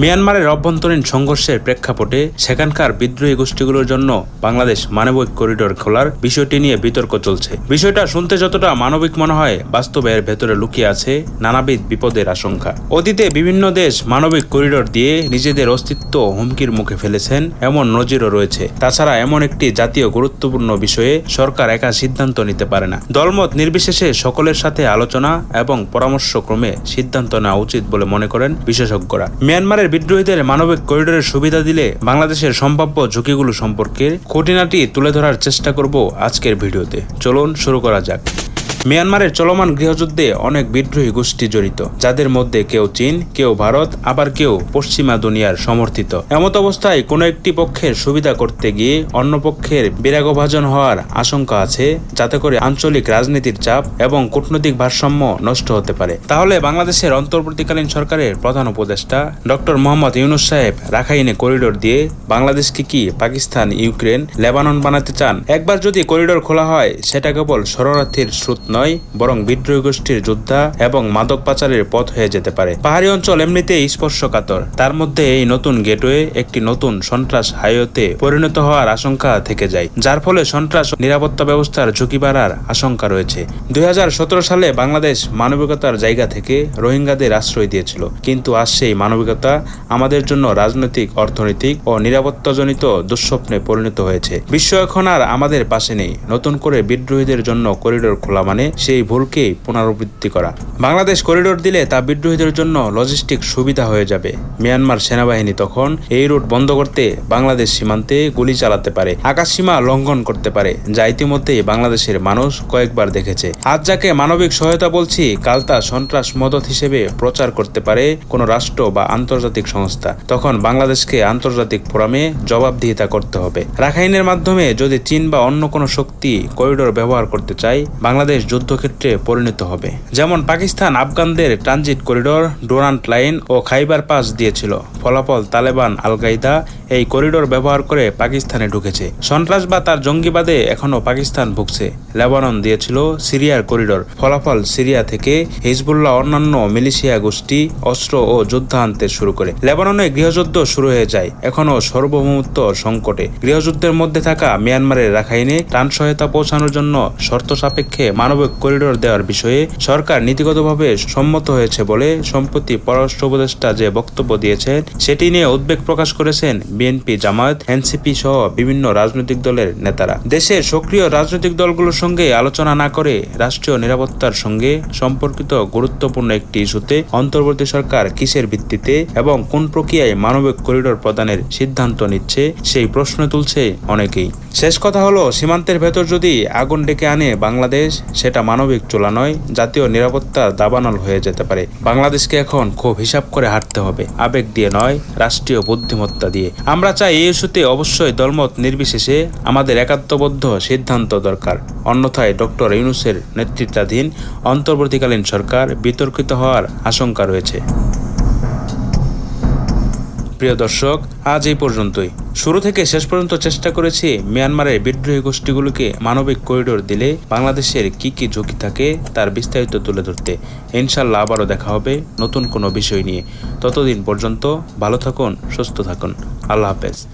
মিয়ানমারের অভ্যন্তরীণ সংঘর্ষের প্রেক্ষাপটে সেখানকার বিদ্রোহী গোষ্ঠীগুলোর জন্য বাংলাদেশ মানবিক করিডোর খোলার বিষয়টি নিয়ে বিতর্ক চলছে। বিষয়টা শুনতে যতটা মানবিক মনে হয়, বাস্তবে এর ভেতরে লুকিয়ে আছে নানাবিধ বিপদের আশঙ্কা। অতীতে বিভিন্ন দেশ মানবিক করিডোর দিয়ে নিজেদের অস্তিত্ব হুমকির মুখে ফেলেছেন এমন নজিরও রয়েছে। তাছাড়া এমন একটি জাতীয় গুরুত্বপূর্ণ বিষয়ে সরকার একা সিদ্ধান্ত নিতে পারে না। দলমত নির্বিশেষে সকলের সাথে আলোচনা এবং পরামর্শক্রমে সিদ্ধান্ত নেওয়া উচিত বলে মনে করেন বিশেষজ্ঞরা। মিয়ানমারের বিদ্রোহীদের মানবিক করিডোরের সুবিধা দিলে বাংলাদেশের সম্ভাব্য ঝুঁকিগুলো সম্পর্কে খুঁটিনাটি তুলে ধরার চেষ্টা করব আজকের ভিডিওতে। চলুন শুরু করা যাক। মিয়ানমারের চলমান গৃহযুদ্ধে অনেক বিদ্রোহী গোষ্ঠী জড়িত, যাদের মধ্যে কেউ চীন, কেউ ভারত, আবার কেউ পশ্চিমা দুনিয়ার সমর্থিত। এমত অবস্থায় কোনো একটি পক্ষের সুবিধা করতে গিয়ে অন্য পক্ষের বিরাগভাজন হওয়ার আশঙ্কা আছে, যাতে করে আঞ্চলিক রাজনীতির চাপ এবং কূটনৈতিক ভারসাম্য নষ্ট হতে পারে। তাহলে বাংলাদেশের অন্তর্বর্তীকালীন সরকারের প্রধান উপদেষ্টা ডক্টর মোহাম্মদ ইউনুস সাহেব রাখাইনে করিডোর দিয়ে বাংলাদেশকে কি পাকিস্তান, ইউক্রেন, লেবানন বানাতে চান? একবার যদি করিডোর খোলা হয়, সেটা কেবল শরণার্থীর স্রোত নয়, বরং বিদ্রোহী গোষ্ঠীর যোদ্ধা এবং মাদক পাচারের পথ হয়ে যেতে পারে। পাহাড়ি অঞ্চল এমনিতেই স্পর্শকাতর। তার মধ্যে এই নতুন গেটওয়ে একটি নতুন সন্ত্রাস হাইওয়েতে পরিণত হওয়ার আশঙ্কা থেকে যায়, যার ফলে সন্ত্রাস নিরাপত্তা ব্যবস্থার ঝুঁকি বাড়ার আশঙ্কা রয়েছে। দুই সালে বাংলাদেশ মানবিকতার জায়গা থেকে রোহিঙ্গাদের আশ্রয় দিয়েছিল। কিন্তু আজ সেই মানবিকতা আমাদের জন্য রাজনৈতিক, অর্থনৈতিক ও নিরাপত্তাজনিত দুঃস্বপ্নে পরিণত হয়েছে। বিশ্ব এখন আর আমাদের পাশে নেই। নতুন করে বিদ্রোহীদের জন্য করিডোর খোলা মানে সেই ভুলকেই পুনরাবৃত্তি করা। বাংলাদেশ করিডোর দিলে তা বিদ্রোহীদের জন্য লজিস্টিক সুবিধা হয়ে যাবে। মিয়ানমার সেনাবাহিনী তখন এই রুট বন্ধ করতে বাংলাদেশ সীমান্তে গুলি চালাতে পারে, আকাশ সীমা লঙ্ঘন করতে পারে, যা ইতিমধ্যেই বাংলাদেশের মানুষ কয়েকবার দেখেছে। আজ যাকে মানবিক সহায়তা বলছি, কাল তা সন্ত্রাস মদত হিসেবে প্রচার করতে পারে কোনো রাষ্ট্র বা আন্তর্জাতিক সংস্থা। তখন বাংলাদেশকে আন্তর্জাতিক ফোরামে জবাবদিহিতা করতে হবে। রাখাইনের মাধ্যমে যদি চীন বা অন্য কোনো শক্তি করিডোর ব্যবহার করতে চায়, বাংলাদেশ যুদ্ধক্ষেত্রে পরিণত হবে। যেমন পাকিস্তান, আফগানদের ট্রানজিট করিডোর ডোনান্ট লাইন ও খাইবার পাস দিয়েছিল। ফলাফল তালেবান আল কায়দা এই করিডোর ব্যবহার করে পাকিস্তানে ঢুকেছে। সন্ত্রাস বা তার জঙ্গিবাদে এখনও পাকিস্তান ভুগছে। লেবানন দিয়েছিল সিরিয়ার করিডোর। ফলাফল সিরিয়া থেকে হিজবুল্লাহ অন্যান্য মিলিশিয়া গোষ্ঠী, অস্ত্র ও যুদ্ধ আনতে শুরু করে। লেবাননে গৃহযুদ্ধ শুরু হয়ে যায়। এখনও সার্বভৌমত্ব সংকটে। গৃহযুদ্ধের মধ্যে থাকা মিয়ানমারের রাখাইনে ত্রাণ সহায়তা পৌঁছানোর জন্য শর্ত সাপেক্ষে মানবিক করিডোর দেওয়ার বিষয়ে সরকার নীতিগতভাবে সম্মত হয়েছে বলে সম্প্রতি পররাষ্ট্র উপদেষ্টা যে বক্তব্য দিয়েছেন, সেটি নিয়ে উদ্বেগ প্রকাশ করেছেন বিএনপি, জামায়াত, এনসিপি সহ বিভিন্ন রাজনৈতিক দলের নেতারা। দেশের সক্রিয় রাজনৈতিক দলগুলোর সঙ্গে আলোচনা না করে রাষ্ট্রীয় নিরাপত্তার সঙ্গে সম্পর্কিত গুরুত্বপূর্ণ একটি ইস্যুতে অন্তর্বর্তী সরকার কিসের ভিত্তিতে এবং কোন প্রক্রিয়ায় মানবিক করিডোর প্রদানের সিদ্ধান্ত নিচ্ছে, সেই প্রশ্ন তুলছে অনেকেই। শেষ কথা হলো, সীমান্তের ভেতর যদি আগুন ডেকে আনে বাংলাদেশ সেটা মানবিক চোলা নয় জাতীয় নিরাপত্তার দাবানল হয়ে যেতে পারে। বাংলাদেশকে এখন খুব হিসাব করে হাঁটতে হবে। আবেগ দিয়ে নয়, রাষ্ট্রীয় বুদ্ধিমত্তা দিয়ে। আমরা চাই এই ইস্যুতে অবশ্যই দলমত নির্বিশেষে আমাদের একাত্মবদ্ধ সিদ্ধান্ত দরকার। অন্যথায় ডক্টর ইউনুসের নেতৃত্বাধীন অন্তর্বর্তীকালীন সরকার বিতর্কিত হওয়ার আশঙ্কা রয়েছে। প্রিয় দর্শক, আজ এই পর্যন্তই। শুরু থেকে শেষ পর্যন্ত চেষ্টা করেছি মিয়ানমারের বিদ্রোহী গোষ্ঠীগুলোকে মানবিক করিডোর দিলে বাংলাদেশের কি কি ঝুঁকি থাকে তার বিস্তারিত তুলে ধরতে। ইনশাল্লাহ আবারও দেখা হবে নতুন কোনো বিষয় নিয়ে। ততদিন পর্যন্ত ভালো থাকুন, সুস্থ থাকুন। আল্লাহ হাফেজ।